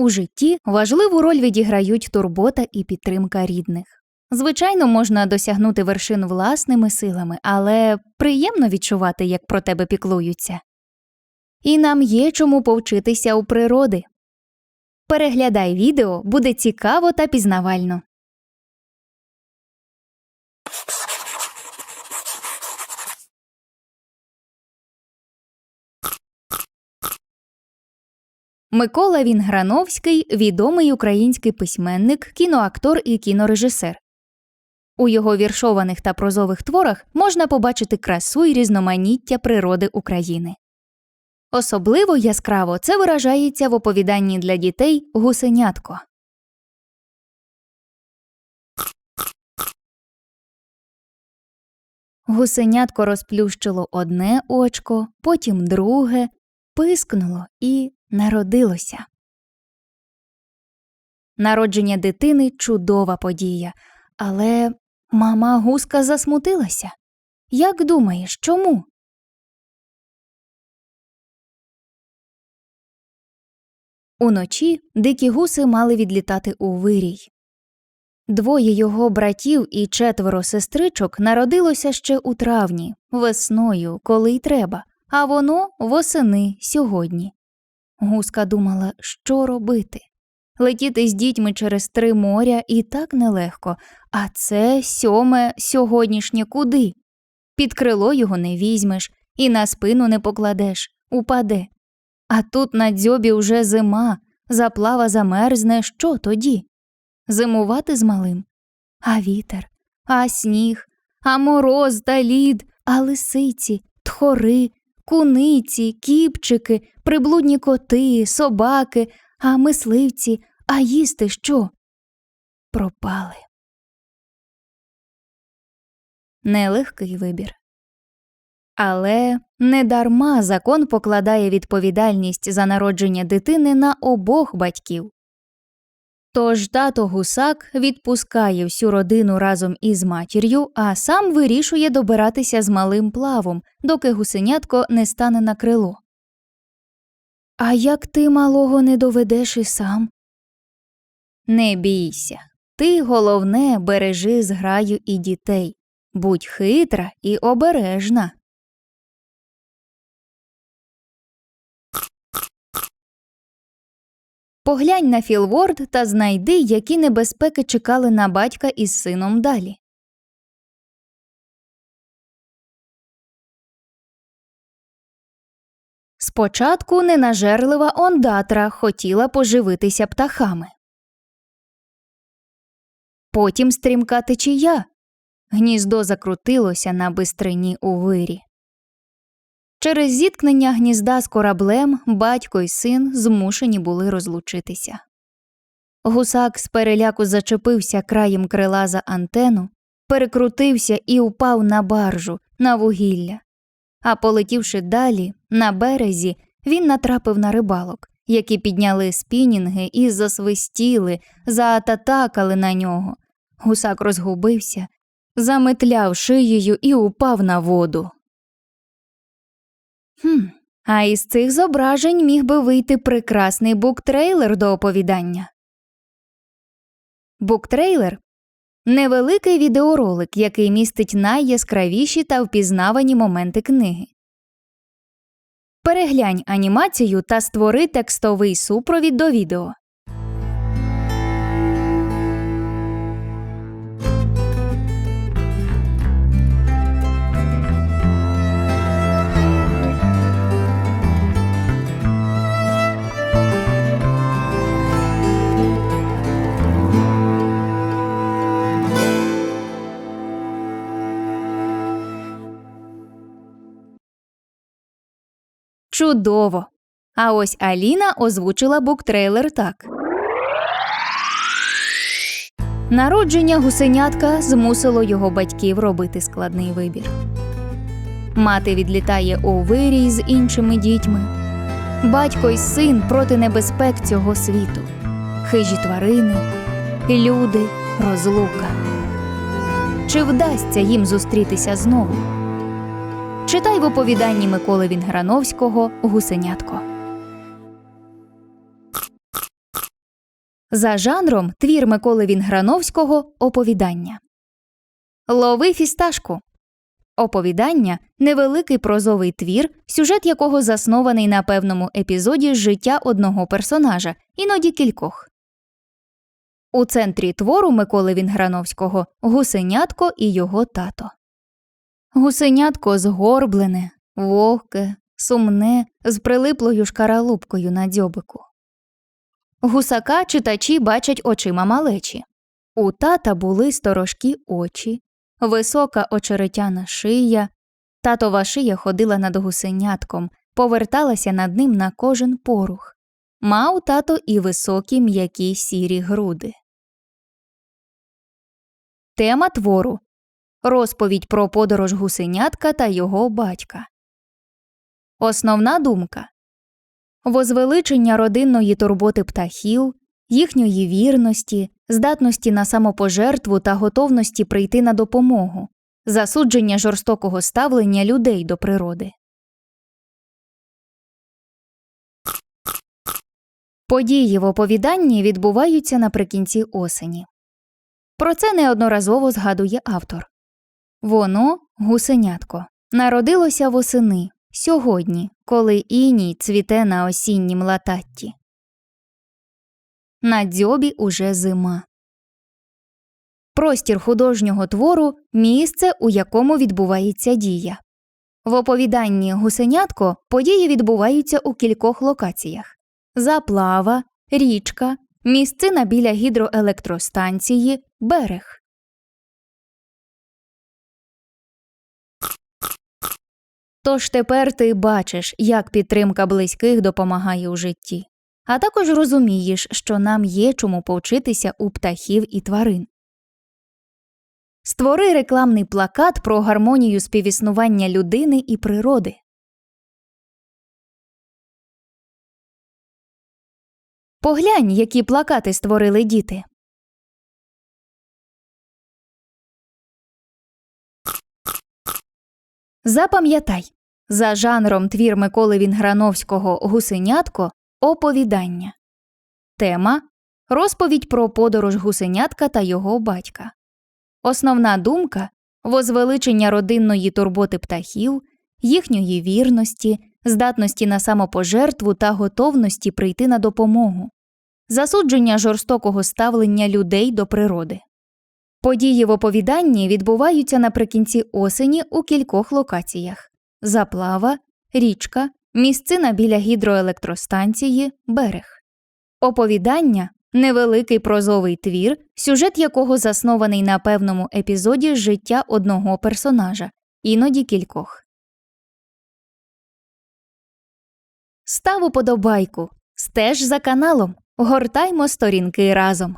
У житті важливу роль відіграють турбота і підтримка рідних. Звичайно, можна досягнути вершин власними силами, але приємно відчувати, як про тебе піклуються. І нам є чому повчитися у природи. Переглядай відео, буде цікаво та пізнавально. Микола Вінграновський відомий український письменник, кіноактор і кінорежисер. У його віршованих та прозових творах можна побачити красу і різноманіття природи України. Особливо яскраво це виражається в оповіданні для дітей Гусенятко. Гусенятко розплющило одне очко, потім друге, пискнуло і народилося. Народження дитини чудова подія, але мама гуска засмутилася. Як думаєш, чому? Уночі дикі гуси мали відлітати у вирій. Двоє його братів і четверо сестричок народилося ще у травні, весною, коли й треба, а воно восени сьогодні. Гуска думала, що робити. Летіти з дітьми через три моря і так нелегко, а це сьоме сьогоднішнє куди? Під крило його не візьмеш і на спину не покладеш, упаде. А тут на дзьобі вже зима, заплава замерзне, що тоді? Зимувати з малим? А вітер, а сніг, а мороз та лід, а лисиці, тхори, куниці, кіпчики, приблудні коти, собаки, а мисливці, а їсти що? Пропали. Нелегкий вибір. Але недарма закон покладає відповідальність за народження дитини на обох батьків. Тож тато гусак відпускає всю родину разом із матір'ю, а сам вирішує добиратися з малим плавом, доки гусенятко не стане на крило. А як ти малого не доведеш і сам? Не бійся. Ти головне бережи зграю і дітей. Будь хитра і обережна. Поглянь на Філворд та знайди, які небезпеки чекали на батька із сином далі. Спочатку ненажерлива ондатра хотіла поживитися птахами. Потім стрімка течія. Гніздо закрутилося на бистрині у вирі. Через зіткнення гнізда з кораблем батько й син змушені були розлучитися. Гусак з переляку зачепився краєм крила за антену, перекрутився і упав на баржу, на вугілля. А полетівши далі, на березі, він натрапив на рибалок, які підняли спінінги і засвистіли, заататакали на нього. Гусак розгубився, заметляв шиєю і упав на воду. Хм, а із цих зображень міг би вийти прекрасний буктрейлер до оповідання. Буктрейлер невеликий відеоролик, який містить найяскравіші та впізнавані моменти книги. Переглянь анімацію та створи текстовий супровід до відео. Чудово! А ось Аліна озвучила буктрейлер так. Народження гусенятка змусило його батьків робити складний вибір. Мати відлітає у вирій з іншими дітьми. Батько й син проти небезпек цього світу. Хижі тварини, люди, розлука. Чи вдасться їм зустрітися знову? Читай в оповіданні Миколи Вінграновського Гусенятко. За жанром твір Миколи Вінграновського Оповідання. Лови фісташку. Оповідання невеликий прозовий твір, сюжет якого заснований на певному епізоді життя одного персонажа, іноді кількох. У центрі твору Миколи Вінграновського гусенятко і його тато. Гусенятко згорблене, вогке, сумне, з прилиплою шкаралупкою на дзьобику. Гусака читачі бачать очима малечі. У тата були сторожкі очі, висока очеретяна шия. Татова шия ходила над гусенятком, поверталася над ним на кожен порух. Мав тато і високі м'які сірі груди. Тема твору Розповідь про подорож гусенятка та його батька. Основна думка Возвеличення родинної турботи птахів, їхньої вірності, здатності на самопожертву та готовності прийти на допомогу, засудження жорстокого ставлення людей до природи. Події в оповіданні відбуваються наприкінці осені. Про це неодноразово згадує автор. Воно, гусенятко, народилося восени сьогодні, коли іній цвіте на осіннім лататті. На дзьобі уже зима. Простір художнього твору місце, у якому відбувається дія. В оповіданні гусенятко події відбуваються у кількох локаціях заплава, річка, місцина біля гідроелектростанції, берег. Тож тепер ти бачиш, як підтримка близьких допомагає у житті, а також розумієш, що нам є чому повчитися у птахів і тварин. Створи рекламний плакат про гармонію співіснування людини і природи. Поглянь, які плакати створили діти. Запам'ятай за жанром твір Миколи Вінграновського Гусенятко оповідання. Тема Розповідь про подорож гусенятка та його батька. Основна думка возвеличення родинної турботи птахів, їхньої вірності, здатності на самопожертву та готовності прийти на допомогу, засудження жорстокого ставлення людей до природи. Події в оповіданні відбуваються наприкінці осені у кількох локаціях заплава, річка, місцина біля гідроелектростанції, берег. Оповідання невеликий прозовий твір, сюжет якого заснований на певному епізоді життя одного персонажа, іноді кількох. Став уподобайку. Стеж за каналом. Гортаймо сторінки разом.